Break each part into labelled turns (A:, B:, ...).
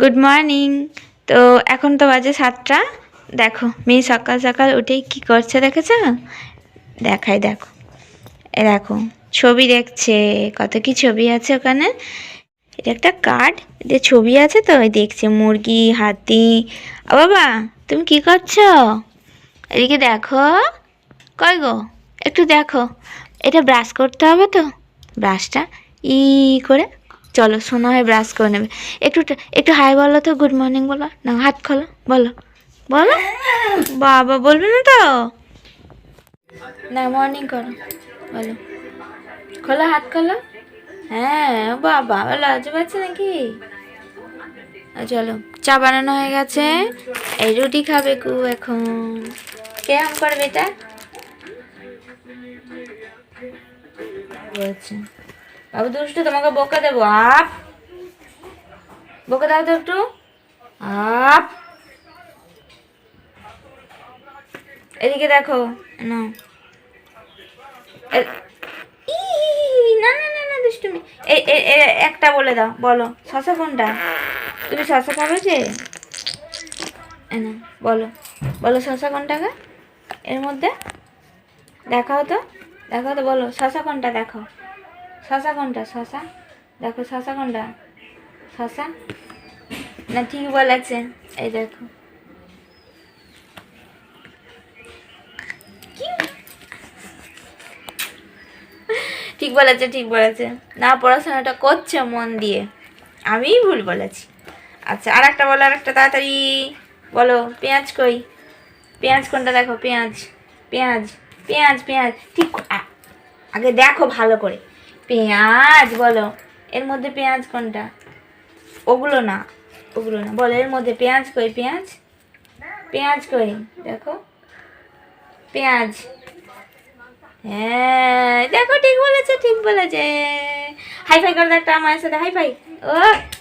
A: Good morning তো এখন তো বাজে সাতটা। দেখো, মেয়ে সকাল সকাল উঠেই কি করছে দেখেছ? দেখাই দেখো। এ দেখো, ছবি দেখছে। কত কি ছবি আছে ওখানে? এটা একটা কার্ড। এতে ছবি আছে তো ওই দেখছে মুরগি, হাতি। ও বাবা, তুমি কি করছ? এদিকে দেখো। কয় গো? একটু দেখো। এটা ব্রাশ করতে হবে তো? ব্রাশটা ই করে চলো শোনা হয় ব্রাশ করে নেবে। একটু একটু হাই বলো তো গুড মর্নিং বলো। না, হাত খোলো, বলো। বলো? বাবা, বলবে না তো? না মর্নিং করো, বলো। খোলো, হাত খোলো। হ্যাঁ বাবা লজ্জা পাচ্ছে নাকি? চলো, চা বানানো হয়ে গেছে। এই রুটি খাবে কু এখন। কে আম করবে এটা? বলছে বাবু দুষ্টু তোমাকে বকা দেবো। আপ। বকা দাও তো একটু। আপ। এদিকে দেখো না না না না না দুষ্টুমি। একটা বলে দাও বলো। শশা কোনটা? তুমি শশা খাবে যে? নাও, বলো। বলো শশা কোনটাকে? এর মধ্যে? দেখাও তো। দেখাও তো বলো। শশা কোনটা দেখো শশা কোনটা? শশা দেখো শশা কোনটা? শশা না ঠিক বলেছে। এই দেখো? ঠিক বলেছে ঠিক বলেছে। না, পড়াশোনাটা করছে মন দিয়ে। আমিই ভুল বলেছি। আচ্ছা আর একটা বলো আর একটা তাড়াতাড়ি। বলো, পেঁয়াজ কই? পেঁয়াজ কোনটা দেখো? পেঁয়াজ পেঁয়াজ পেঁয়াজ পেঁয়াজ। ঠিক আগে দেখো ভালো করে। পেঁয়াজ বলো। এর মধ্যে পেঁয়াজ কোনটা? ওগুলো না ওগুলো না। বলো, এর মধ্যে পেঁয়াজ কই, পেঁয়াজ? পেঁয়াজ কই? দেখো। পেঁয়াজ। হ্যাঁ দেখো, ঠিক বলেছে ঠিক বলেছে। হাই ফাই করে একটা আমার সাথে। হাই ফাই ও,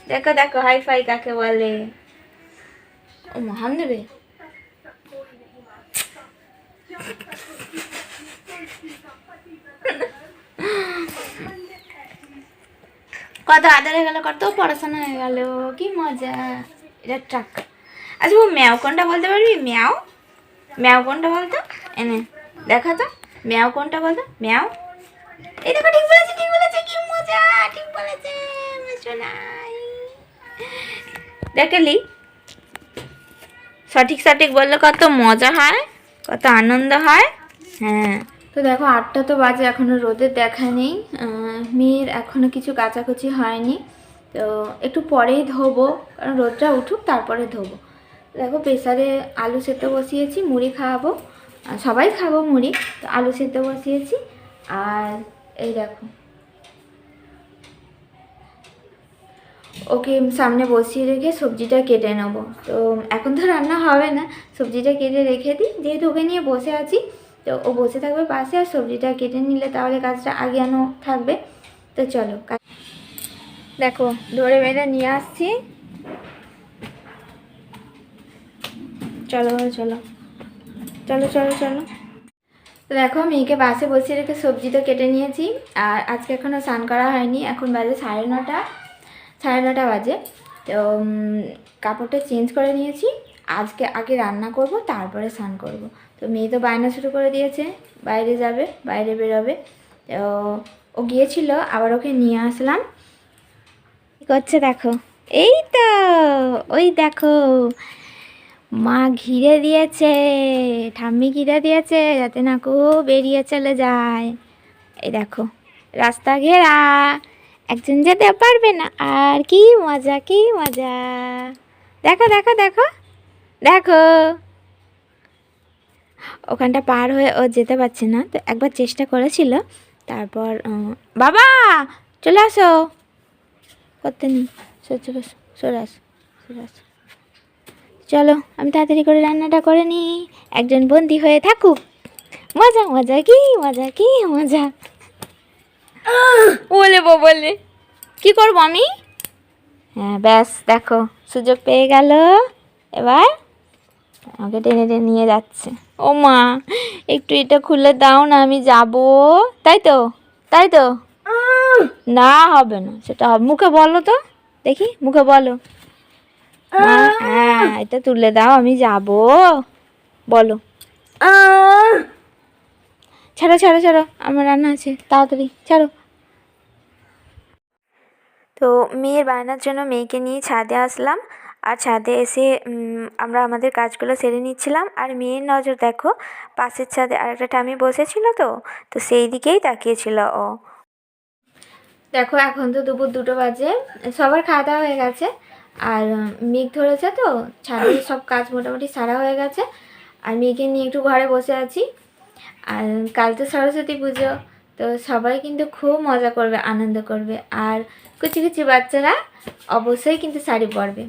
A: দেখো দেখো হাই ফাই কাকে বলে। ও, মহান দেবে। কত আদর হয়ে গেল কত পড়াশোনা হয়ে গেল, কি মজা। এটা ট্রাক। আচ্ছা ও ম্যাও কোনটা বলতে পারবি? ম্যাও? ম্যাও কোনটা বলতো? এনে, দেখা তো। ম্যাও কোনটা বলতো? ম্যাও? এই দেখো, ঠিক বলেছে ঠিক বলেছে, কি মজা, ঠিক বলেছে দেখলি সঠিক সঠিক বললে কত মজা হয়, কত আনন্দ হয়। হ্যাঁ। তো দেখো আটটা তো বাজে এখনও রোদের দেখা নেই। মেয়ের এখনও কিছু কাচাকুচি হয়নি। তো একটু পরেই ধোবো, কারণ রোদটা উঠুক, তারপরে ধোবো। দেখো প্রেসারে আলু সেদ্ধ বসিয়েছি, মুড়ি খাওয়াবো। সবাই খাব মুড়ি, তো আলু সেদ্ধ বসিয়েছি। আর এই দেখো, ওকে সামনে বসিয়ে রেখে সবজিটা কেটে নেব। তো এখন তো রান্না হবে না, সবজিটা কেটে রেখে দিই। যেহেতু ওকে নিয়ে বসে আছি তো ও বসে থাকবে পাশে আর সবজিটা কেটে নিলে তাহলে কাজটা আগিয়ানো থাকবে। তো চলো দেখো, ধরে বেঁধে নিয়ে আসছি। চলো চলো চলো চলো চলো। তো দেখো, মেয়েকে বাসে বসিয়ে রেখে সবজি তো কেটে নিয়েছি। আর আজকে এখনও স্নান করা হয়নি, এখন বাজে সাড়ে নটা সাড়ে নটা বাজে। তো কাপড়টা চেঞ্জ করে নিয়েছি। আজকে আগে রান্না করব, তারপরে স্নান করব। তো মেয়ে তো বায়না শুরু করে দিয়েছে, বাইরে যাবে, বাইরে বেরোবে। তো ও গিয়েছিল, আবার ওকে নিয়ে আসলাম। কি করছে দেখো? এই তো, ওই দেখো। মা ঘিরে দিয়েছে, ঠাম্মি ঘিরে দিয়েছে, যাতে না খুব বেরিয়ে চলে যায়। এই দেখো, রাস্তা ঘেরা, একজন যেতে পারবে না। আর কি মজা কি মজা। দেখো দেখো দেখো দেখো। ওখানটা পার হয়ে ও যেতে পারছে না। তো একবার চেষ্টা করেছিল। তারপর বাবা, চলে আসো। করতে বসো সরে আসো সরে আসো চলো, আমি তাড়াতাড়ি করে রান্নাটা করে নিই। একজন বন্দি হয়ে থাকুক। মজা মজা কি মজা কি, মজা। বলে বলে। কি করব আমি? হ্যাঁ ব্যাস, দেখো, সুযোগ পেয়ে গেল। এবার আমাকে টেনে টেনে নিয়ে যাচ্ছে। ও মা, একটু এটা খুলে দাও না, আমি যাব। তাই তো? তাই তো? না, হবে না, সেটা হবে। মুখে বলো তো, দেখি, মুখে বলো। হ্যাঁ এটা তুলে দাও, আমি যাব। বলো। ছাড়ো ছাড়ো ছাড়ো, আমার রান্না আছে, তাড়াতাড়ি, ছাড়ো। তো মেয়ের বায়নার জন্য মেয়েকে নিয়ে ছাদে আসলাম। আর ছাদে এসে আমরা আমাদের কাজগুলো সেরে নিচ্ছিলাম। আর মেয়ের নজর দেখো, পাশের ছাদে আরেকটা টামি বসেছিল তো তো সেই দিকেই তাকিয়েছিল ও। দেখো, এখন তো দুপুর দুটো বাজে, সবার খাওয়া দাওয়া হয়ে গেছে। আর মেঘ ধরেছে তো, ছাদে সব কাজ মোটামুটি সারা হয়ে গেছে। আর মেয়েকে নিয়ে একটু ঘরে বসে আছি। আর কাল তো সরস্বতী পুজো, তো সবাই কিন্তু খুব মজা করবে, আনন্দ করবে। আর কুচি কুচি বাচ্চারা অবশ্যই কিন্তু শাড়ি পরবে।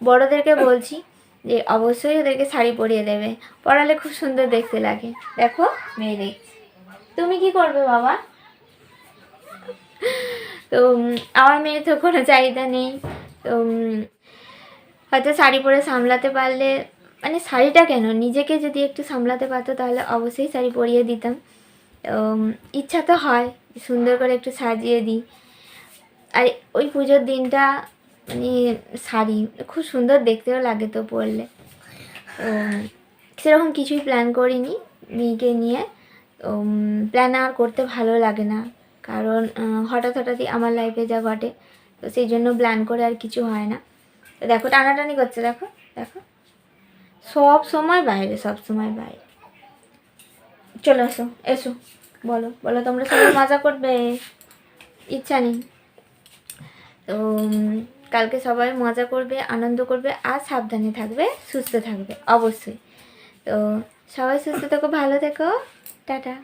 A: বড়োদেরকে বলছি যে অবশ্যই ওদেরকে শাড়ি পরিয়ে দেবে। পরালে খুব সুন্দর দেখতে লাগে। দেখো, মেয়ে দেখছি। তুমি কি করবে বাবা? তো আমার মেয়ে তো কোনো চাহিদা নেই। তো হয়তো শাড়ি পরে সামলাতে পারলে মানে শাড়িটা কেন? নিজেকে যদি একটু সামলাতে পারতো তাহলে অবশ্যই শাড়ি পরিয়ে দিতাম। ইচ্ছা তো হয় সুন্দর করে একটু সাজিয়ে দিই। আর ওই পুজোর দিনটা মানে শাড়ি, খুব সুন্দর দেখতেও লাগে তো পরলে। সেরকম কিছুই প্ল্যান করিনি মেয়েকে নিয়ে। প্ল্যান আর করতে ভালো লাগে না। কারণ হঠাৎ হঠাৎই আমার লাইফে যা ঘটে, তো সেই জন্য প্ল্যান করে আর কিছু হয় না। তো দেখো, টানাটানি করছে, দেখো দেখো। সব সময় বাইরে, সব সময় বাইরে। চলে আসো এসো, বলো বলো তোমরা সবাই মজা করবে। ইচ্ছা নেই। তো কালকে সবাই মজা করবে, আনন্দ করবে আর সাবধানে থাকবে, সুস্থ থাকবে, অবশ্যই। তো সবাই সুস্থ থেকো, ভালো থেকো। টাটা।